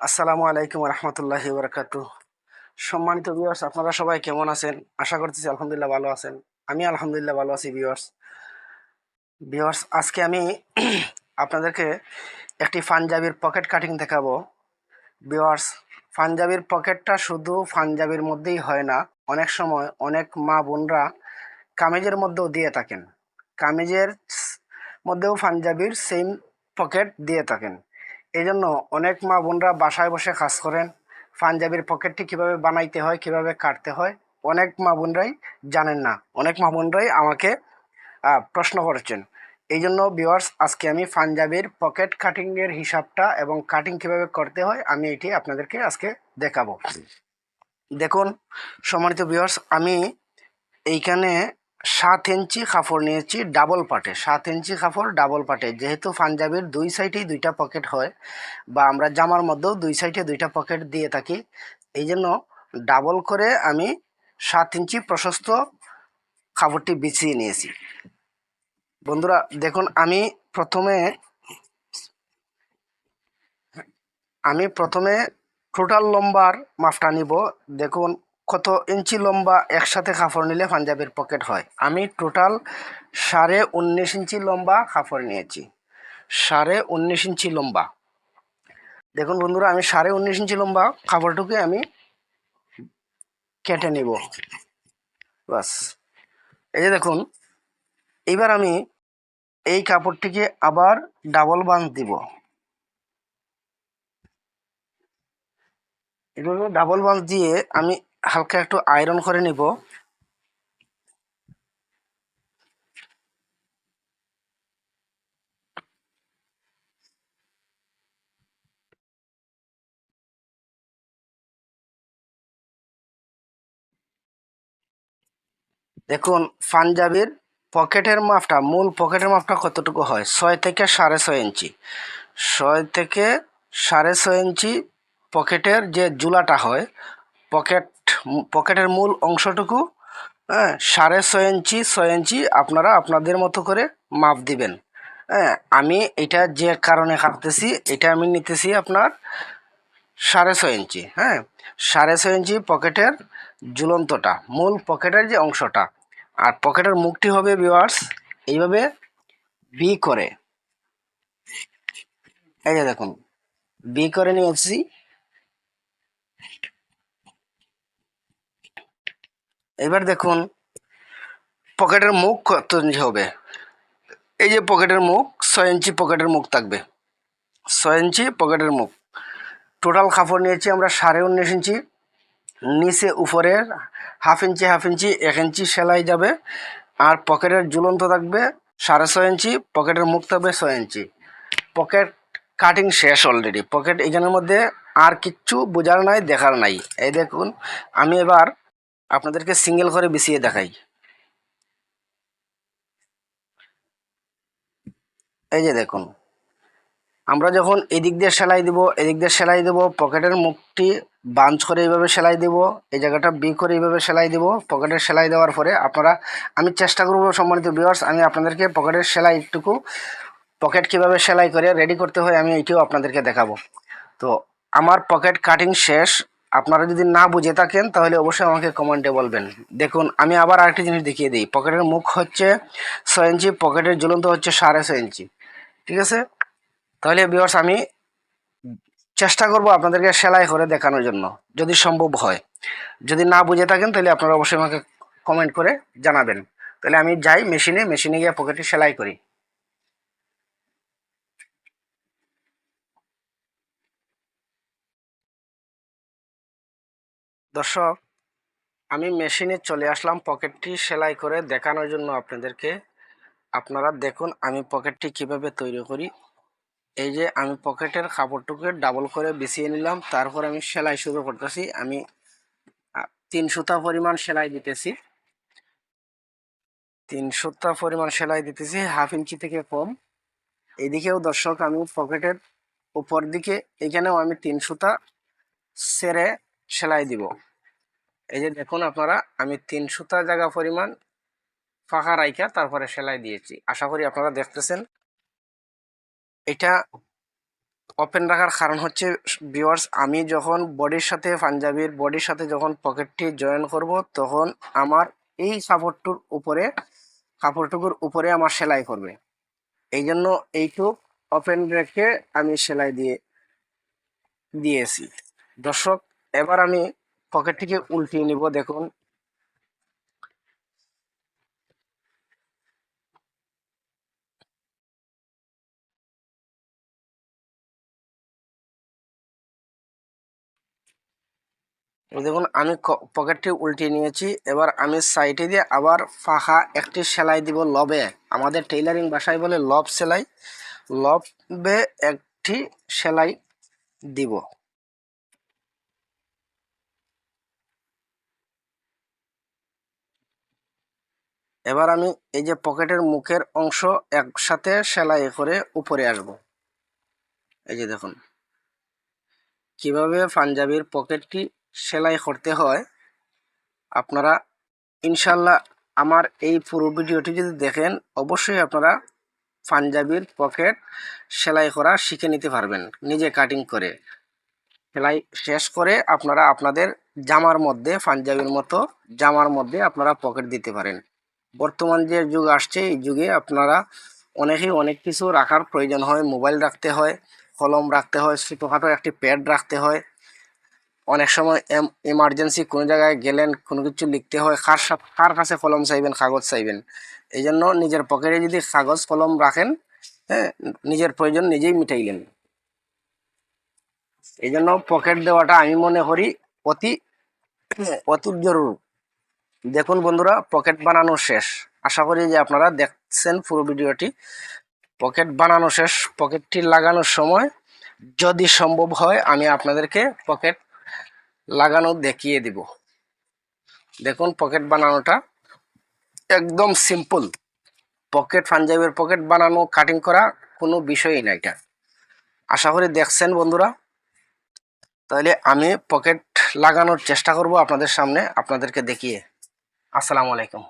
আসসালামু আলাইকুম রহমতুল্লাহি বরকাত সম্মানিত ভিউয়ার্স আপনারা সবাই কেমন আছেন? আশা করতেছি আলহামদুলিল্লাহ ভালো আছেন। আমি আলহামদুলিল্লাহ ভালো আছি ভিউয়ার্স ভিউয়ার্স আজকে আমি আপনাদেরকে একটি পাঞ্জাবির পকেট কাটিং দেখাবো। ভিউয়ার্স পাঞ্জাবির পকেটটা শুধু পাঞ্জাবির মধ্যেই হয় না, অনেক সময় অনেক মা বোনরা কামিজের মধ্যেও দিয়ে থাকেন। কামিজের মধ্যেও পাঞ্জাবির সেম পকেট দিয়ে থাকেন। এই জন্য অনেক মা বোনরা বাসায় বসে কাজ করেন। পাঞ্জাবির পকেটটি কীভাবে বানাইতে হয় কীভাবে কাটতে হয় অনেক মা বোনরাই জানেন না। অনেক মা বোনরাই আমাকে প্রশ্ন করেছেন। এই জন্য ভিওয়ার্স আজকে আমি পাঞ্জাবির পকেট কাটিংয়ের হিসাবটা এবং কাটিং কীভাবে করতে হয় আমি এটি আপনাদেরকে আজকে দেখাবো। দেখুন সম্মানিত ভিওয়ার্স আমি এইখানে সাত ইঞ্চি কাপড় নিয়েছি ডাবল পাটে। সাত ইঞ্চি কাপড় ডাবল পাটে। যেহেতু পাঞ্জাবির দুই সাইডেই দুইটা পকেট হয়, বা আমরা জামার মধ্যেও দুই সাইডে দুইটা পকেট দিয়ে থাকি, এই জন্য ডাবল করে আমি সাত ইঞ্চি প্রশস্ত কাপড়টি বিছিয়ে নিয়েছি। বন্ধুরা, দেখুন, আমি প্রথমে আমি প্রথমে টোটাল লম্বার মাপটা নিব। দেখুন কত ইঞ্চি লম্বা একসাথে কাপড় নিলে পাঞ্জাবির পকেট হয়? আমি টোটাল সাড়ে উনিশ ইঞ্চি লম্বা কাপড় নিয়েছি। সাড়ে উনিশ ইঞ্চি লম্বা। দেখুন বন্ধুরা, আমি সাড়ে উনিশ ইঞ্চি লম্বা কাপড়টুকে আমি কেটে নিব। বাস এই যে দেখুন এইবার আমি এই কাপড়টিকে আবার ডাবল বাঁধ দিব। এভাবে ডাবল বাঁধ দিয়ে আমি হালকা একটু আয়রন করে নিব। দেখুন, পাঞ্জাবির পকেটের মাপটা, মূল পকেটের মাপটা কতটুকু হয়? ছয় থেকে সাড়ে ছয় ইঞ্চি। ছয় থেকে সাড়ে ছয় ইঞ্চি পকেটের যে জুলাটা হয়, পকেট পকেটের মূল অংশটুকু হ্যাঁ সাড়ে ছয় ইঞ্চি ছয় ইঞ্চি আপনারা আপনাদের মতো করে মাপ দিবেন। হ্যাঁ আমি এটা যে কারণে কাটতেছি, এটা আমি নিতেছি আপনার সাড়ে ছয় ইঞ্চি হ্যাঁ। সাড়ে ছয় ইঞ্চি পকেটের ঝুলন্তটা, মূল পকেটের যে অংশটা। আর পকেটের মুখটি হবে ভিওয়ার্স এইভাবে বি করে। এই যে দেখুন বি করে নিয়েছি। এবার দেখুন, পকেটের মুখ কত ইঞ্চি হবে? এই যে পকেটের মুখ, ছয় ইঞ্চি পকেটের মুখ থাকবে। ছয় ইঞ্চি পকেটের মুখ। টোটাল কাপড় নিয়েছি আমরা সাড়ে উনিশ ইঞ্চি। নিচে উপরের হাফ ইঞ্চি হাফ ইঞ্চি, এক ইঞ্চি সেলাই যাবে। আর পকেটের ঝুলন্ত থাকবে সাড়ে ছয় ইঞ্চি, পকেটের মুখ থাকবে ছয় ইঞ্চি। পকেট কাটিং শেষ অলরেডি পকেট এখানের মধ্যে আর কিচ্ছু বোঝার নাই, দেখার নাই। এই দেখুন, আমি এবার আপনাদেরকে সিঙ্গেল করে বিছিয়ে দেখাই। এই যে দেখুন, আমরা যখন এদিক দিয়ে সেলাই দিব, এদিক দিয়ে সেলাই দেব, পকেটের মুখটি বাঞ্চ করে এইভাবে সেলাই দেব, এই জায়গাটা বি করে এইভাবে সেলাই দেব, পকেটের সেলাই দেওয়ার পরে আপনারা, আমি চেষ্টা করব সম্মানিত ভিউয়ার্স আমি আপনাদেরকে পকেটের সেলাইটুকু, পকেট কীভাবে সেলাই করে রেডি করতে হয়, আমি এইটিও আপনাদেরকে দেখাবো। তো, আমার পকেট কাটিং শেষ আপনারা যদি না বুঝে থাকেন, তাহলে অবশ্যই আমাকে কমেন্টে বলবেন। দেখুন, আমি আবার আরেকটি জিনিস দেখিয়ে দিই। পকেটের মুখ হচ্ছে ছয় ইঞ্চি পকেটের জ্বলন্ত হচ্ছে সাড়ে ছয় ইঞ্চি। ঠিক আছে? তাহলে বিয়ার্স আমি চেষ্টা করব আপনাদেরকে সেলাই করে দেখানোর জন্য, যদি সম্ভব হয়। যদি না বুঝে থাকেন, তাহলে আপনারা অবশ্যই আমাকে কমেন্ট করে জানাবেন। তাহলে আমি যাই মেশিনে মেশিনে গিয়ে পকেটে সেলাই করি। দর্শক, আমি মেশিনে চলে আসলাম পকেটটি সেলাই করে দেখানোর জন্য আপনাদেরকে। আপনারা দেখুন আমি পকেটটি কীভাবে তৈরি করি। এই যে আমি পকেটের কাপড়টুকে ডাবল করে বিছিয়ে নিলাম, তারপর আমি সেলাই শুরু করতেছি। আমি তিন সুতা পরিমাণ সেলাই দিতেছি। তিন সুতা পরিমাণ সেলাই দিতেছি, হাফ ইঞ্চি থেকে কম। এদিকেও দর্শক, আমি পকেটের উপর দিকে, এখানেও আমি তিন সুতা সেরে সেলাই দিব। এই যে দেখুন আপনারা, আমি তিন সুতা জায়গা পরিমাণ ফাঁকা রাইখা তারপরে সেলাই দিয়েছি। আশা করি আপনারা দেখতেছেন। এটা ওপেন রাখার কারণ হচ্ছে ভিউয়ার্স আমি যখন বডির সাথে, পাঞ্জাবির বডির সাথে যখন পকেটটি জয়েন করব, তখন আমার এই কাপড়টুর উপরে, কাপড়টুকুর উপরে আমার সেলাই করবে। এই জন্য এইটুক ওপেন রেখে আমি সেলাই দিয়ে, দিয়েছি। দর্শক এবার আমি পকেটটিকে উল্টিয়ে নিব, দেখুন। দেখুন, আমি পকেটটি উল্টিয়ে নিয়েছি। এবার আমি সাইডে দিয়ে আবার ফাঁকা একটি সেলাই দিব লবে। আমাদের টেইলারিং বাসায় বলে লব সেলাই। লবে একটি সেলাই দিব। এবার আমি এই যে পকেটের মুখের অংশ একসাথে সেলাই করে উপরে আসব। এই যে দেখুন। কীভাবে পাঞ্জাবির পকেটটি সেলাই করতে হয়, আপনারা ইনশাল্লাহ আমার এই পুরো ভিডিওটি যদি দেখেন, অবশ্যই আপনারা পাঞ্জাবির পকেট সেলাই করা শিখে নিতে পারবেন। নিজে কাটিং করে। সেলাই শেষ করে আপনারা আপনাদের জামার মধ্যে, পাঞ্জাবির মতো জামার মধ্যে আপনারা পকেট দিতে পারেন। বর্তমান যে যুগ আসছে, এই যুগে আপনারা অনেকেই অনেক কিছু রাখার প্রয়োজন হয়। মোবাইল রাখতে হয়, কলম রাখতে হয়, ছোটোখাটো একটি প্যাড রাখতে হয়। অনেক সময় এমার্জেন্সি কোনো জায়গায় গেলেন, কোনো কিছু লিখতে হয়, কার কার কাছে কলম চাইবেন, কাগজ চাইবেন। এই জন্য নিজের পকেটে যদি কাগজ, কলম রাখেন হ্যাঁ নিজের প্রয়োজন নিজেই মিটাইলেন। এই জন্য পকেট দেওয়াটা আমি মনে করি অতি অতি জরুরি। দেখুন বন্ধুরা, পকেট বানানো শেষ। আশা করি যে আপনারা দেখছেন পুরো ভিডিওটি। পকেট বানানো শেষ, পকেটটি লাগানোর সময় যদি সম্ভব হয়, আমি আপনাদেরকে পকেট লাগানো দেখিয়ে দিব। দেখুন পকেট বানানোটা একদম সিম্পল। পকেট, পাঞ্জাবের পকেট বানানো, কাটিং করা কোনো বিষয়ই না এটা। আশা করি দেখছেন বন্ধুরা। তাহলে আমি পকেট লাগানোর চেষ্টা করব আপনাদের সামনে, আপনাদেরকে দেখিয়ে। আসসালামু আলাইকুম।